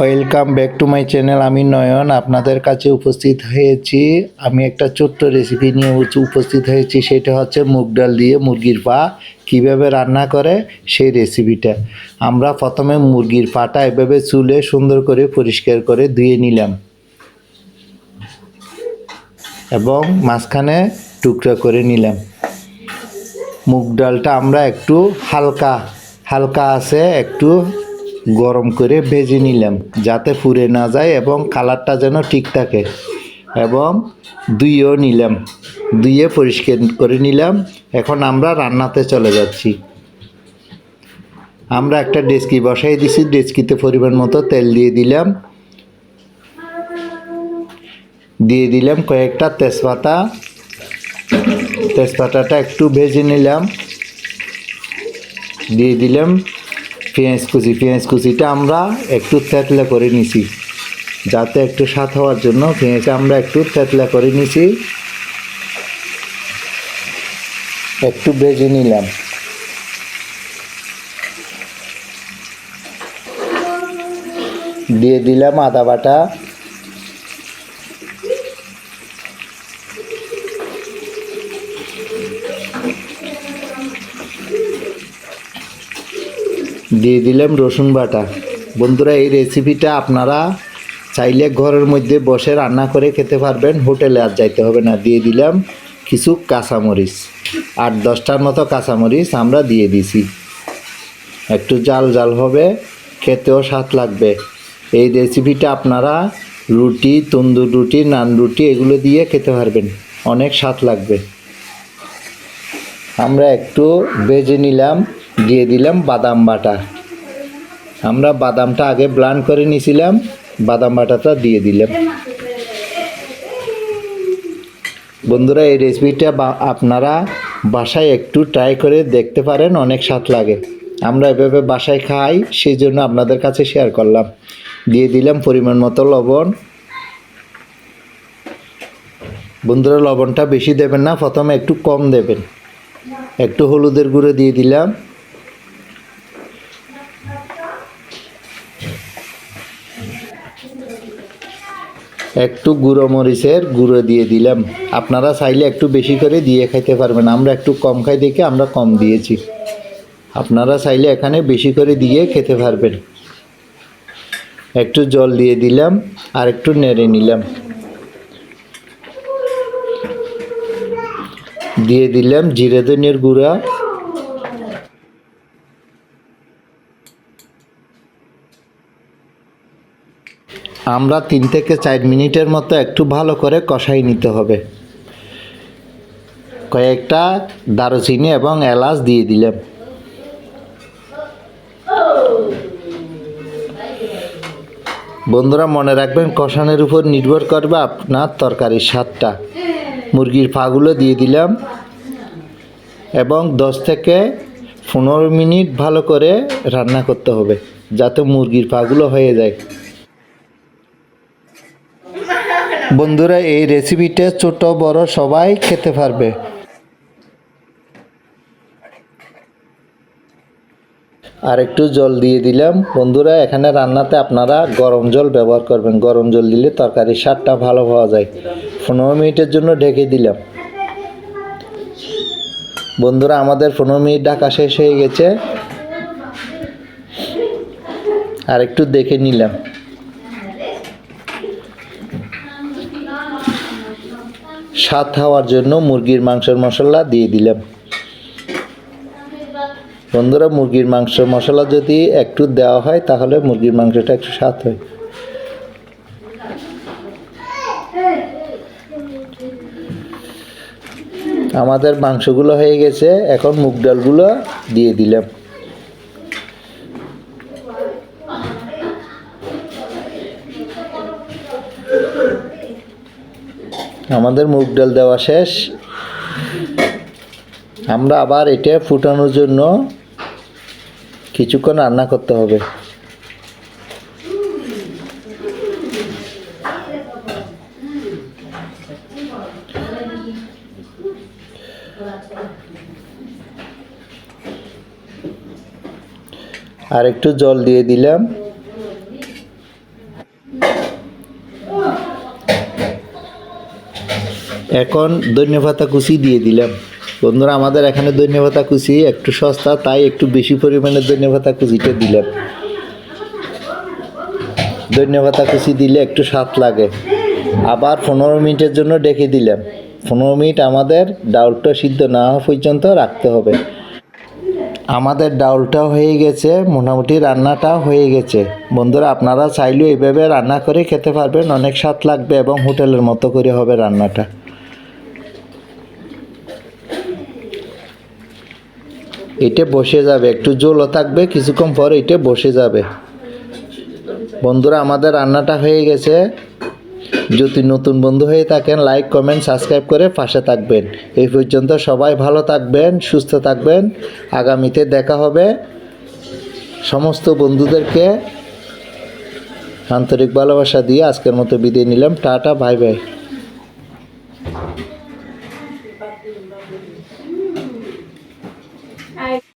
Welcome back to my channel আমি নয়ন, আপনাদের কাছে উপস্থিত হয়েছি। আমি একটা ছোট্ট রেসিপি নিয়ে উপস্থিত হয়েছি, সেটা হচ্ছে মুগ ডাল দিয়ে মুরগির পা কীভাবে রান্না করে সেই রেসিপিটা আমরা প্রথমে মুরগির পাটা এভাবে চুলে সুন্দর করে পরিষ্কার করে ধুয়ে নিলাম। এবং মাঝখানে টুকরা করে নিলাম। মুগ ডালটা আমরা একটু হালকা হালকা আছে, একটু গরম করে ভেজে নিলাম, যাতে পুড়ে না যায় এবং কালারটা যেন ঠিক থাকে। এবং দুইও নিলাম দুইয়ে পরিষ্কার করে নিলাম। এখন আমরা রান্নাতে চলে যাচ্ছি। আমরা একটা ডেস্কি বসাই দিছি, ডেস্কিতে পরিমাণ মতো তেল দিয়ে দিলাম। দিয়ে দিলাম কয়েকটা তেজপাতা। তেজপাতাটা একটু ভেজে নিলাম। দিয়ে দিলাম পেঁয়াজ কুচি পেঁয়াজ কুচিটা আমরা একটু তেঁতলা করে নিছি। যাতে একটু স্বাদ হওয়ার জন্য পেঁয়াজ আমরা একটু তেঁতলা করে নিছি। একটু বেজে নিলাম। দিয়ে দিলাম আদা বাটা। দিয়ে দিলাম রসুন বাটা। বন্ধুরা, এই রেসিপিটা আপনারা চাইলে ঘরের মধ্যে বসে রান্না করে খেতে পারবেন, হোটেলে আর যাইতে হবে না। দিয়ে দিলাম কিছু কাঁচামরিচ। আট দশটার মতো কাঁচামরিচ আমরা দিয়ে দিছি। একটু জাল জাল হবে, খেতেও স্বাদ লাগবে। এই রেসিপিটা আপনারা রুটি, তন্দুর রুটি, নান রুটি, এগুলো দিয়ে খেতে পারবেন। অনেক স্বাদ লাগবে। আমরা একটু ভেজে নিলাম। দিয়ে দিলাম বাদাম বাটা। আমরা বাদামটা আগে ব্লান করে নিয়েছিলাম বাদাম বাটাটা দিয়ে দিলাম। বন্ধুরা, এই রেসিপিটা আপনারা বাসায় একটু ট্রাই করে দেখতে পারেন, অনেক স্বাদ লাগে। আমরা এভাবে বাসায় খাই, সেই জন্য আপনাদের কাছে শেয়ার করলাম। দিয়ে দিলাম পরিমাণ মতো লবণ। বন্ধুরা, লবণটা বেশি দেবেন না, প্রথমে একটু কম দেবেন। একটু হলুদের গুঁড়ো দিয়ে দিলাম। একটু গুঁড়ো মরিচের গুঁড়ো দিয়ে দিলাম। আপনারা চাইলে একটু বেশি করে দিয়ে খাইতে পারবেন। আমরা একটু কম খাই দেখে আমরা কম দিয়েছি। আপনারা চাইলে এখানে বেশি করে দিয়ে খেতে পারবেন। একটু জল দিয়ে দিলাম আর একটু নেড়ে নিলাম। দিয়ে দিলাম জিরে ধনিয়ার গুঁড়া। আমরা তিন থেকে চার মিনিটের মতো একটু ভালো করে কষাই নিতে হবে। কয়েকটা দারুচিনি এবং এলাচ দিয়ে দিলাম। বন্ধুরা, মনে রাখবেন কষানোর উপর নির্ভর করবে আপনার তরকারির স্বাদটা। মুরগির পাগুলো দিয়ে দিলাম এবং দশ থেকে পনেরো মিনিট ভালো করে রান্না করতে হবে, যাতে মুরগির পাগুলো হয়ে যায়। বন্ধুরা, এই রেসিপিটা ছোট, বড়, সবাই খেতে পারবে। আর একটু জল দিয়ে দিলাম। বন্ধুরা, এখানে রান্নাতে আপনারা গরম জল ব্যবহার করবেন। গরম জল দিলে তরকারির স্বাদটা ভালো পাওয়া যায়। পনেরো মিনিটের জন্য ঢেকে দিলাম। বন্ধুরা, আমাদের পনেরো মিনিট ঢাকা শেষ হয়ে গেছে। আর একটু দেখে নিলাম। স্বাদ হওয়ার জন্য মুরগির মাংসের মশলা দিয়ে দিলাম। বন্ধুরা, মুরগির মাংস মশলা যদি একটু দেওয়া হয়, তাহলে মুরগির মাংসটা একটু স্বাদ হয়। আমাদের মাংসগুলো হয়ে গেছে, এখন মুগ ডালগুলো দিয়ে দিলাম। আমাদের মুগ ডাল দেওয়া শেষ। আমরা আবার এটা ফুটানোর জন্য কিছুক্ষণ রান্না করতে হবে। আর একটু জল দিয়ে দিলাম। এখন ধন্যপাতা কুচি দিয়ে দিলাম। বন্ধুরা, আমাদের এখানে ধন্যপাতা কুচি একটু সস্তা, তাই একটু বেশি পরিমাণে ধন্যপাতা কুচিটা দিলাম। ধন্যপাতা কুচি দিলে একটু স্বাদ লাগে। আবার পনেরো মিনিটের জন্য ডেকে দিলাম। পনেরো মিনিট আমাদের ডাউলটা সিদ্ধ না হওয়া পর্যন্ত রাখতে হবে। আমাদের ডাউলটাও হয়ে গেছে, মোটামুটি রান্নাটাও হয়ে গেছে। বন্ধুরা, আপনারা চাইলেও এইভাবে রান্না করে খেতে পারবেন, অনেক স্বাদ লাগবে এবং হোটেলের মতো করে হবে রান্নাটা। এটা বসে যাবে, একটু জলও থাকবে, কিছুক্ষণ পর এটা বসে যাবে। বন্ধুরা, আমাদের রান্নাটা হয়ে গেছে। যদি নতুন বন্ধু হয়ে থাকেন লাইক কমেন্ট সাবস্ক্রাইব করে পাশে থাকবেন। এই পর্যন্ত সবাই ভালো থাকবেন, সুস্থ থাকবেন। আগামীতে দেখা হবে সমস্ত বন্ধুদেরকে। আন্তরিক ভালোবাসা দিয়ে আজকের মতো বিদায় নিলাম। Tata bye bye